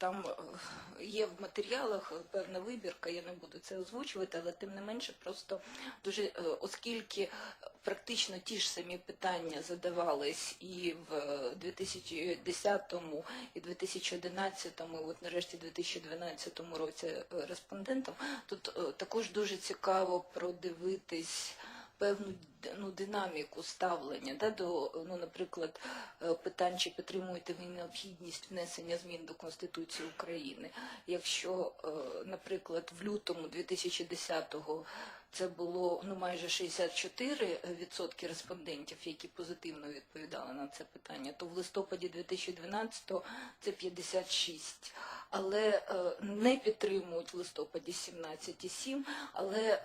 там е, є в матеріалах певна вибірка, я не буду це озвучувати, але тим не менше, просто дуже, е, оскільки практично ті ж самі питання задавались і в е, 2010 і 2011, і от нарешті 2012 році е, респондентам, тут також дуже цікаво продивитись певну ну, динаміку ставлення да, до, ну, наприклад, е, питань, чи підтримуєте ви необхідність внесення змін до Конституції України. Якщо, е, наприклад, в лютому 2010-го це було ну, майже 64% респондентів, які позитивно відповідали на це питання, то в листопаді 2012-го це 56%. Але е, не підтримують в листопаді 17,7%, але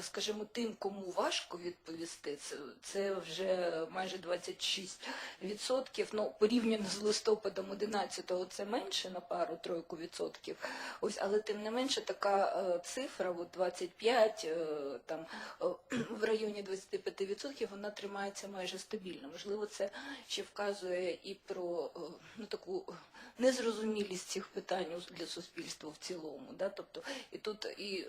скажімо, тим, кому важко відповісти, це, це вже майже 26%. Ну, порівняно з листопадом 11-го це менше на пару-тройку відсотків. Ось, але тим не менше така е, цифра, от 25, е, там е, в районі 25%, вона тримається майже стабільно. Можливо, це ще вказує і про ну, таку незрозумілість цих питань для суспільства в цілому. Да? Тобто, і тут і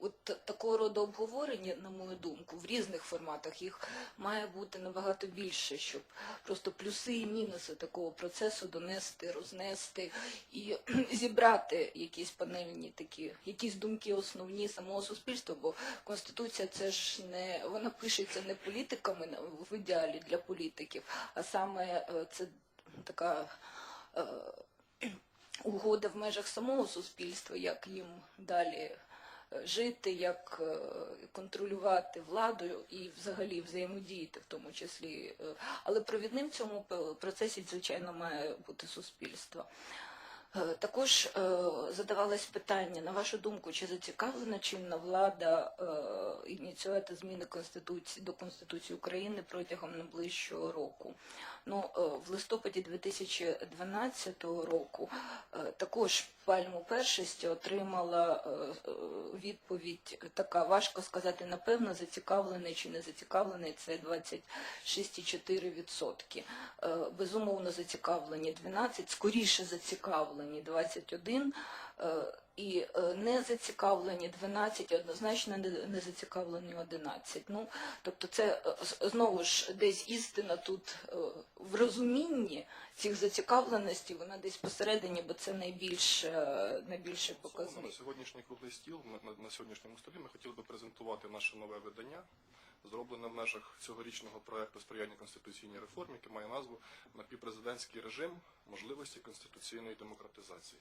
от такого роду обговорення, на мою думку, в різних форматах їх має бути набагато більше, щоб просто плюси і мінуси такого процесу донести, рознести і зібрати якісь панельні такі, якісь думки основні самого суспільства, бо конституція це ж не вона пишеться не політиками в ідеалі для політиків, а саме е, це така е, угода в межах самого суспільства, як їм далі жити, як е, контролювати владу і взагалі взаємодіяти в тому числі. Е, Але провідним в цьому процесі, звичайно, має бути суспільство. Е, Також задавалось питання, на вашу думку, чи зацікавлена чинна влада ініціювати зміни Конституції до Конституції України протягом найближчого року? Ну, в листопаді 2012 року також пальму першості отримала е, е, відповідь така, важко сказати, напевно, зацікавлений чи не зацікавлений, це 26,4%. Е, Безумовно зацікавлені 12, скоріше зацікавлені 21, е, і е, не зацікавлені 12, однозначно не зацікавлені 11. Ну, тобто це е, знову ж десь істина тут е, в розумінні цих зацікавленостей, вона десь посередині, бо це найбільш, найбільше Стосовно показник. на сьогоднішній круглий стіл, на, на сьогоднішньому столі ми хотіли би презентувати наше нове видання, зроблене в межах цьогорічного проекту сприяння конституційній реформі, яке має назву Напівпрезидентський режим можливості конституційної демократизації.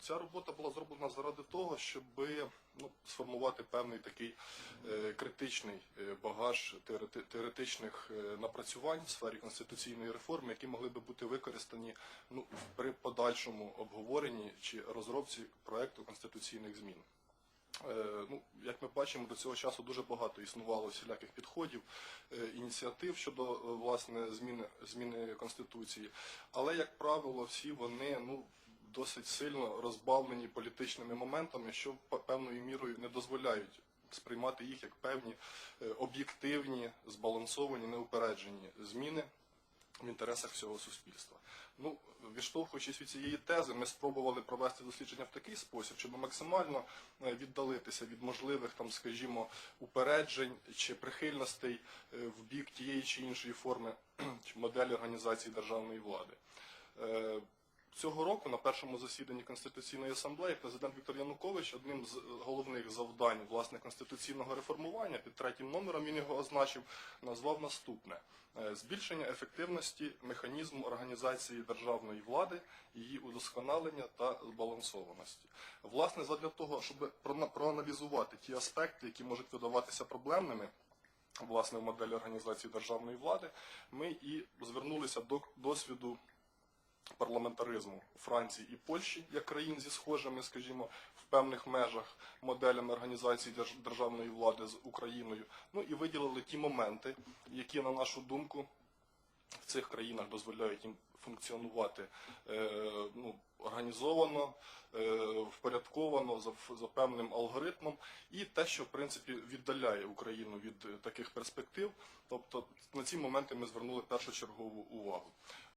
Ця робота була зроблена заради того, щоб ну, сформувати певний такий е, критичний е, багаж теорети- теоретичних е, напрацювань в сфері конституційної реформи, які могли би бути використані ну, при подальшому обговоренні чи розробці проекту конституційних змін. Е, Ну, як ми бачимо, до цього часу дуже багато існувало всіляких підходів, ініціатив щодо власне зміни, зміни конституції, але як правило, всі вони ну досить сильно розбавлені політичними моментами, що певною мірою не дозволяють сприймати їх як певні е, об'єктивні, збалансовані, неупереджені зміни в інтересах всього суспільства. Ну, відштовхуючись від цієї тези, ми спробували провести дослідження в такий спосіб, щоб максимально е, віддалитися від можливих, там, скажімо, упереджень чи прихильностей е, в бік тієї чи іншої форми моделі організації державної влади. Е, Цього року на першому засіданні Конституційної асамблеї президент Віктор Янукович одним з головних завдань власне конституційного реформування під третім номером він його означив, назвав наступне Е, збільшення ефективності механізму організації державної влади, її удосконалення та збалансованості. Власне, задля того, щоб проаналізувати ті аспекти, які можуть видаватися проблемними. Власне, в моделі організації державної влади ми і звернулися до досвіду парламентаризму Франції і Польщі як країн зі схожими, скажімо, в певних межах моделями організації державної влади з Україною. Ну і виділили ті моменти, які, на нашу думку, в цих країнах дозволяють їм функціонувати е, ну, організовано, е, впорядковано за, за певним алгоритмом, і те, що в принципі віддаляє Україну від таких перспектив. Тобто на ці моменти ми звернули першочергову увагу.